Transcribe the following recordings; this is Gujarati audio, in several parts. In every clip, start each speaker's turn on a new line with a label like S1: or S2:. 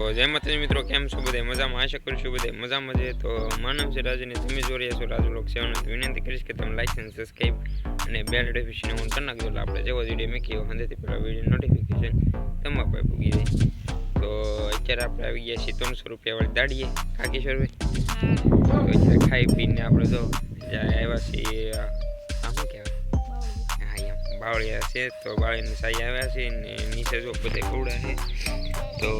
S1: તો જય માતાજી મિત્રો, કેમ છો બધા? મજામાં? આશા કરું છું બધા મજામાં છે. તો મારું નામ છે રાજુ ને તમે જોઈ રહ્યા છો રાજુ લોક સેવન. વિનંતી કરીશ કે તમે લાઈક અને સબસ્ક્રાઈબ અને બેલ નોટિફિકેશન ઓન કરી નાખજો. આપણે જેવો વીડિયો મૂકીએ હંધેથી પહેલાં વીડિયો નોટિફિકેશન તમારા પાસે પૂગી જાય. તો અત્યારે આપણે આવી ગયા છીએ ત્રણસો રૂપિયાવાળી દાડીએ કાકીશ્વરભાઈ તો ખાઈ પીને આપણે જો આવ્યા છીએ, આ શું કહેવાય? બાવળિયા છે. તો બાવળીની સાઈ આવ્યા છે ને નીચે જો બધે કવડા છે. તો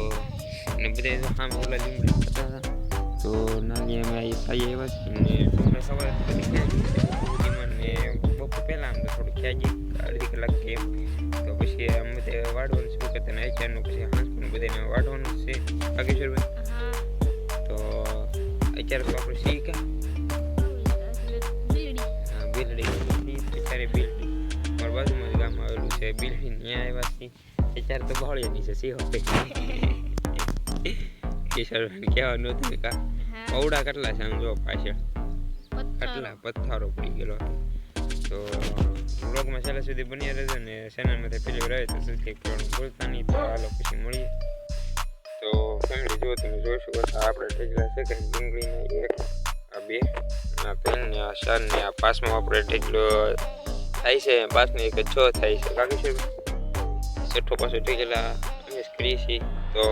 S1: ને બધા સામે ઓલા લીમડા થતા હતા. તો નાની અમે આ સાઈ આવ્યા છે ને અમે સવારે ખ્યાજી સુધીમાં ને બપોર પહેલાં આમ તો થોડું ખ્યાજી અડધી કલાક કે. તો પછી આમ બધે વાળવાનું શું કરતા ને અત્યારનું પછી હાંસ પણ બધાને વાળવાનું છે. બાગેશ્વરભાઈ તો અત્યારે તો આપણે શી કા હા, બિલ્ડિંગ અત્યારે બિલ્ડિંગ મારા બાજુમાં ગામ આવેલું છે. બિલ્ડિંગ ત્યાં આવ્યા છીએ. અત્યારે તો ભાળિયાની છે સિંહ કિશોરભાઈ કહેવાનું હતું કા પૌડા કેટલા છે આમ જો પાછળ. કેટલા પથ્થરો પડી ગયેલો તો બ્લોગમાં છેલ્લા સુધી બન્યા રહેજો ને ચેનલમાંથી પેલી રહે તો સબસ્ક્રાઈબ કરવાનું ભૂલતા નહીં તો હાલો પછી મળીએ. તો ફેમિલી જો તમે જોઈશું શકો આપણે ઢેગલા છે કે ડુંગળીના એક આ બે આ ત્રણ ને આ ચાર ને આ પાસમાં આપણે ઢેગલો થાય છે. પાંચને એક છ થાય છે. કાકી છે છઠ્ઠો પાછો ઢેગલા અમે કરી છીએ. તો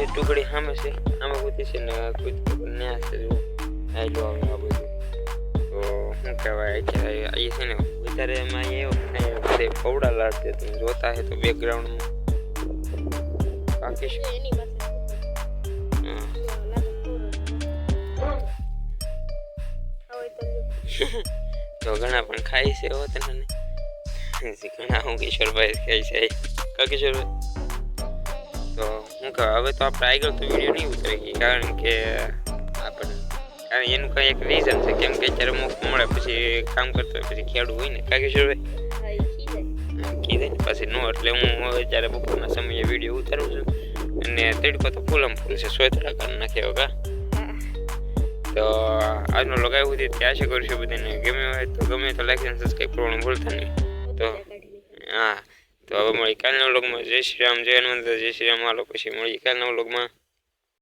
S1: બધી ટુકડી સામે છે. આમે બધી છે ને કોઈ ન્યા છે જો. આયલો આવે આ બધું. તો શું કહેવાય અત્યારે અહીં છે ને વધારે એમાં એવો બધે પૌડા લાડતે તમે જોતા હે તો બેકગ્રાઉન્ડમાં બાકી શું. તો ઘણા પણ ખાય છે હો તને. ઘણા હું કિશોરભાઈ ખાય છે. કા તો કહે હવે તો આપણે આગળ તો વીડિયો નહીં ઉતરી કારણ કે આપણને કારણ એનું કંઈ એક રીઝન છે, કેમ કે અત્યારે મોકો મળે પછી કામ કરતો હોય પછી ખેડૂ હોય ને, કા કિશોરભાઈ કીધે ને પછી નો, એટલે હું હવે જ્યારે બપોરના સમયે વીડિયો ઉતારું છું, અને તડકો તો ફૂલમ ફૂલ છે સોયતરા કરી નાખ્યો કા. તો આજનો લગાવ્યું હતી ત્યાં આશા કરું છું બધાને ગમે હોય તો ગમે તો લાઈક અને સબસ્ક્રાઈબ કરવાનું ભૂલતા નહીં. તો હા. તો હવે મળી કાલના વ્લોગમાં જય શ્રી રામ, જય હનુમંત જય શ્રી રામ. હાલો પછી મળી કાલના વ્લોગમાં.